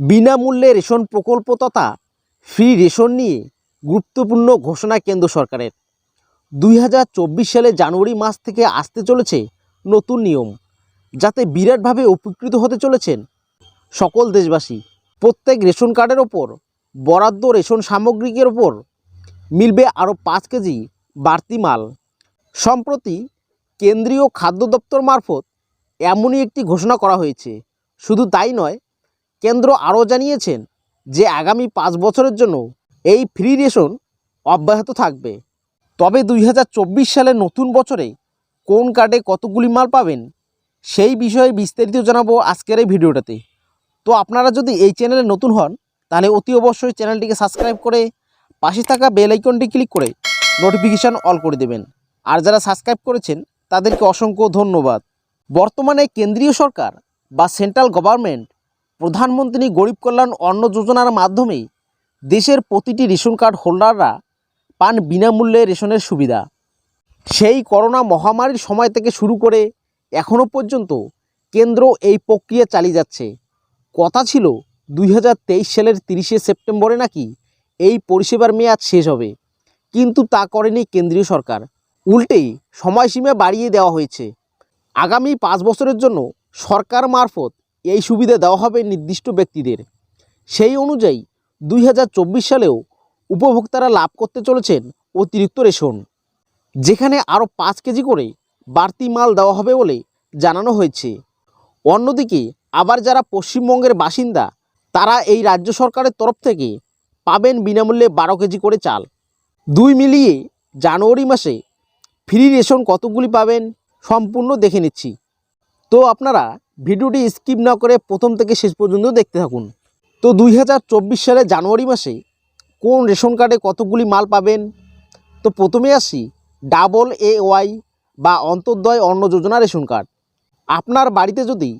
বিনামূল্যে রেশন প্রকল্প তথা ফ্রি রেশন নিয়ে গুরুত্বপূর্ণ ঘোষণা কেন্দ্র সরকারের। দুই হাজার চব্বিশ সালে জানুয়ারি মাস থেকে আসতে চলেছে নতুন নিয়ম, যাতে বিরাটভাবে উপকৃত হতে চলেছেন সকল দেশবাসী। প্রত্যেক রেশন কার্ডের ওপর বরাদ্দ রেশন সামগ্রিকের ওপর মিলবে আরও পাঁচ কেজি বাড়তি মাল। সম্প্রতি কেন্দ্রীয় খাদ্য দপ্তর মারফত এমনই একটি ঘোষণা করা হয়েছে। শুধু তাই নয় কেন্দ্র আরও জানিয়েছেন যে আগামী পাঁচ বছরের জন্য এই ফ্রি রেশন অব্যাহত থাকবে। তবে দুই সালের নতুন বছরে কোন কার্ডে কতগুলি মাল পাবেন সেই বিষয়ে বিস্তারিত জানাব আজকের এই ভিডিওটাতে। তো আপনারা যদি এই চ্যানেলে নতুন হন, তাহলে অতি অবশ্যই চ্যানেলটিকে সাবস্ক্রাইব করে পাশে থাকা বেল আইকনটি ক্লিক করে নোটিফিকেশান অল করে দেবেন। আর যারা সাবস্ক্রাইব করেছেন, তাদেরকে অসংখ্য ধন্যবাদ। বর্তমানে কেন্দ্রীয় সরকার বা সেন্ট্রাল গভর্নমেন্ট প্রধানমন্ত্রী গরিব কল্যাণ অন্ন যোজনার মাধ্যমে দেশের প্রতিটি রেশন কার্ড হোল্ডাররা পান বিনামূল্যে রেশনের সুবিধা। সেই করোনা মহামারীর সময় থেকে শুরু করে এখনও পর্যন্ত কেন্দ্র এই প্রক্রিয়া চালিয়ে যাচ্ছে। কথা ছিল দুই হাজার তেইশ সালের তিরিশে সেপ্টেম্বরে নাকি এই পরিষেবার মেয়াদ শেষ হবে। কিন্তু তা করেনি কেন্দ্রীয় সরকার। উল্টেই সময়সীমা বাড়িয়ে দেওয়া হয়েছে। আগামী পাঁচ বছরের জন্য সরকার মারফত এই সুবিধা দেওয়া হবে নির্দিষ্ট ব্যক্তিদের। সেই অনুযায়ী দুই চব্বিশ সালেও উপভোক্তারা লাভ করতে চলেছেন অতিরিক্ত রেশন, যেখানে আরও পাঁচ কেজি করে বাড়তি মাল দেওয়া হবে বলে জানানো হয়েছে। অন্যদিকে আবার যারা পশ্চিমবঙ্গের বাসিন্দা, তারা এই রাজ্য সরকারের তরফ থেকে পাবেন বিনামূল্যে বারো কেজি করে চাল। দুই মিলিয়ে জানুয়ারি মাসে ফ্রি রেশন কতগুলি পাবেন সম্পূর্ণ দেখে নিচ্ছি। তো আপনারা ভিডিওটি স্কিপ না করে প্রথম থেকে শেষ পর্যন্ত দেখতে থাকুন। তো দুই সালে জানুয়ারি মাসে কোন রেশন কার্ডে কতগুলি মাল পাবেন? তো প্রথমে আসি, ডাবল এ ওয়াই বা অন্তর্দয় অন্ন যোজনা রেশন কার্ড। আপনার বাড়িতে যদি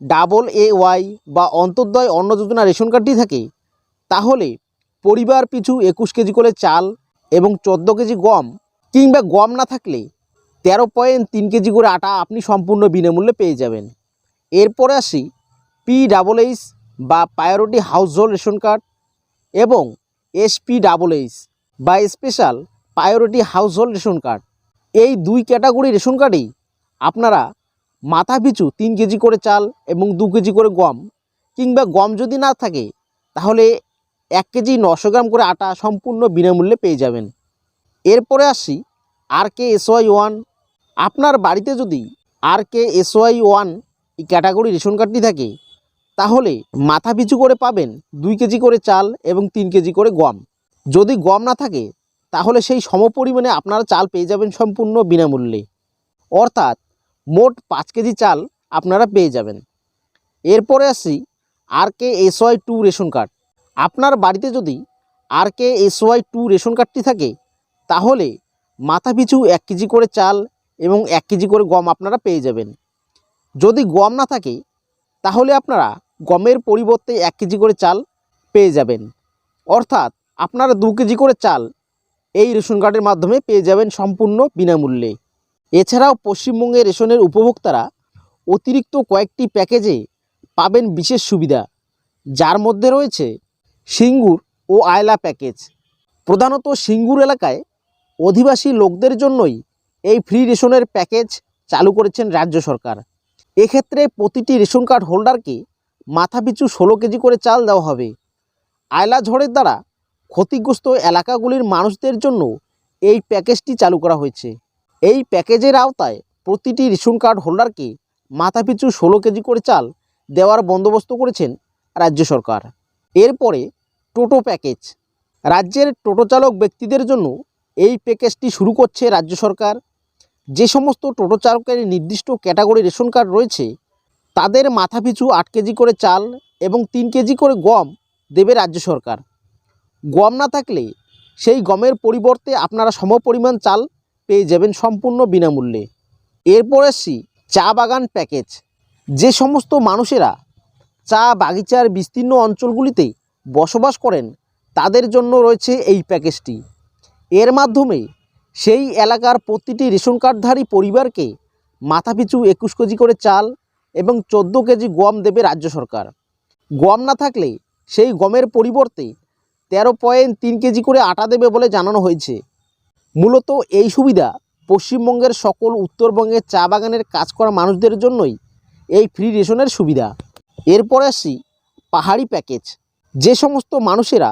ডাবল এ ওয়াই বা অন্তর্দয় অন্ন যোজনা রেশন কার্ডটি থাকে, তাহলে পরিবার পিছু একুশ কেজি করে চাল এবং চোদ্দ কেজি গম কিংবা গম না থাকলে তেরো পয়েন্ট তিন কেজি করে আটা আপনি সম্পূর্ণ বিনামূল্যে পেয়ে যাবেন। এরপরে আসি পি ডাবল এইচ বা প্রায়োরিটি হাউসহোল্ড রেশন কার্ড এবং এসপি ডাবল এইচ বা special priority household ration card এই দুই ক্যাটাগরি রেশন কার্ডেই আপনারা মাথা পিছু তিন কেজি করে চাল এবং দু কেজি করে গম কিংবা গম যদি না থাকে, তাহলে এক কেজি নশো গ্রাম করে আটা সম্পূর্ণ বিনামূল্যে পেয়ে যাবেন। এরপরে আসি আর কে এসওয়াই ওয়ান আপনার বাড়িতে যদি R K S Y one এই ক্যাটাগরি রেশন কার্ডটি থাকে, তাহলে মাথা পিছু করে পাবেন দুই কেজি করে চাল এবং তিন কেজি করে গম। যদি গম না থাকে, তাহলে সেই সমপরিমাণে আপনারা চাল পেয়ে যাবেন সম্পূর্ণ বিনামূল্যে। অর্থাৎ মোট পাঁচ কেজি চাল আপনারা পেয়ে যাবেন। এরপরে আসি R K SY two ration card আপনার বাড়িতে যদি R K SY two ration কার্ডটি থাকে, তাহলে মাথা পিছু এক কেজি করে চাল এবং এক কেজি করে গম আপনারা পেয়ে যাবেন। যদি গম না থাকে, তাহলে আপনারা গমের পরিবর্তে এক কেজি করে চাল পেয়ে যাবেন। অর্থাৎ আপনারা দু কেজি করে চাল এই রেশন কার্ডের মাধ্যমে পেয়ে যাবেন সম্পূর্ণ বিনামূল্যে। এছাড়াও পশ্চিমবঙ্গের রেশনের উপভোক্তারা অতিরিক্ত কয়েকটি প্যাকেজে পাবেন বিশেষ সুবিধা, যার মধ্যে রয়েছে সিঙ্গুর ও আয়লা প্যাকেজ। প্রধানত সিঙ্গুর এলাকায় অধিবাসী লোকদের জন্যই এই ফ্রি রেশনের প্যাকেজ চালু করেছেন রাজ্য সরকার। এক্ষেত্রে প্রতিটি রেশন কার্ড হোল্ডারকে মাথাপিছু ষোলো কেজি করে চাল দেওয়া হবে। আয়লা ঝড়ের দ্বারা ক্ষতিগ্রস্ত এলাকাগুলির মানুষদের জন্য এই প্যাকেজটি চালু করা হয়েছে। এই প্যাকেজের আওতায় প্রতিটি রেশন কার্ড হোল্ডারকে মাথাপিছু ষোলো কেজি করে চাল দেওয়ার বন্দোবস্ত করেছেন রাজ্য সরকার। এরপরে টোটো প্যাকেজ। রাজ্যের টোটো চালক ব্যক্তিদের জন্য এই প্যাকেজটি শুরু করছে রাজ্য সরকার। যে সমস্ত টোটো চালকের নির্দিষ্ট ক্যাটাগরি রেশন কার্ড রয়েছে, তাদের মাথাপিছু আট কেজি করে চাল এবং তিন কেজি করে গম দেবে রাজ্য সরকার। গম না থাকলে সেই গমের পরিবর্তে আপনারা সমপরিমাণ চাল পেয়ে যাবেন সম্পূর্ণ বিনামূল্যে। এরপর আসছি চা বাগান প্যাকেজ। যে সমস্ত মানুষেরা চা বাগিচার বিস্তীর্ণ অঞ্চলগুলিতে বসবাস করেন, তাদের জন্য রয়েছে এই প্যাকেজটি। এর মাধ্যমে সেই এলাকার প্রতিটি রেশন কার্ডধারী পরিবারকে মাথাপিছু একুশ কেজি করে চাল এবং চোদ্দ কেজি গম দেবে রাজ্য সরকার। গম না থাকলে সেই গমের পরিবর্তে তেরো পয়েন্ট তিন কেজি করে আটা দেবে বলে জানানো হয়েছে। মূলত এই সুবিধা পশ্চিমবঙ্গের সকল উত্তরবঙ্গের চা বাগানের কাজ করা মানুষদের জন্যই এই ফ্রি রেশনের সুবিধা। এরপরে আসি পাহাড়ি প্যাকেজ। যে সমস্ত মানুষেরা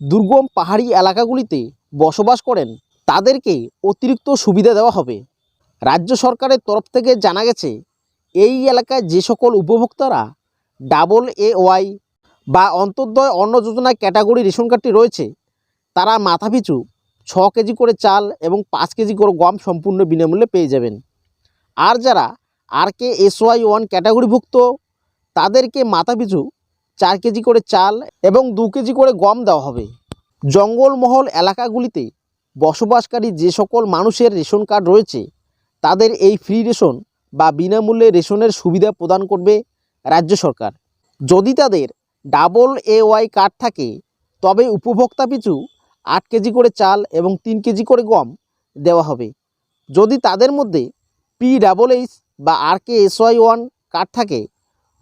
দুর্গম পাহাড়ি এলাকাগুলিতে বসবাস করেন তাদেরকে অতিরিক্ত সুবিধা দেওয়া হবে। রাজ্য সরকারের তরফ থেকে জানা গেছে, এই এলাকায় যে সকল উপভোক্তারা ডাবল এ ওয়াই বা অন্তর্দয় অন্ন যোজনা ক্যাটাগরি রেশন কার্ডটি রয়েছে, তারা মাথাপিছু ছ কেজি করে চাল এবং পাঁচ কেজি করে গম সম্পূর্ণ বিনামূল্যে পেয়ে যাবেন। আর যারা R K S Y one ক্যাটাগরিভুক্ত, তাদেরকে মাথাপিছু চার কেজি করে চাল এবং দু কেজি করে গম দেওয়া হবে। জঙ্গলমহল এলাকাগুলিতে বসবাসকারী যে সকল মানুষের রেশন কার্ড রয়েছে, তাদের এই ফ্রি রেশন বা বিনামূল্যে রেশনের সুবিধা প্রদান করবে রাজ্য সরকার। যদি তাদের ডাবল এ ওয়াই কার্ড থাকে, তবে উপভোক্তা পিছু আট কেজি করে চাল এবং তিন কেজি করে গম দেওয়া হবে। যদি তাদের মধ্যে পি ডাবল এইচ বা R K S Y one card থাকে,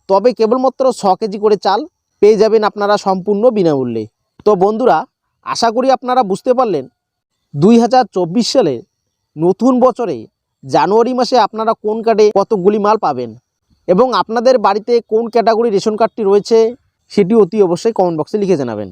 তবে কেবলমাত্র ছ কেজি করে চাল পেয়ে যাবেন আপনারা সম্পূর্ণ বিনামূল্যে। তো বন্ধুরা, আশা করি আপনারা বুঝতে পারলেন দুই হাজার চব্বিশ সালে নতুন বছরে জানুয়ারি মাসে আপনারা কোন কার্ডে কতগুলি মাল পাবেন? এবং আপনাদের বাড়িতে কোন ক্যাটাগরি রেশন কার্ডটি রয়েছে? সেটি অতি অবশ্যই কমেন্ট বক্সে লিখে জানাবেন।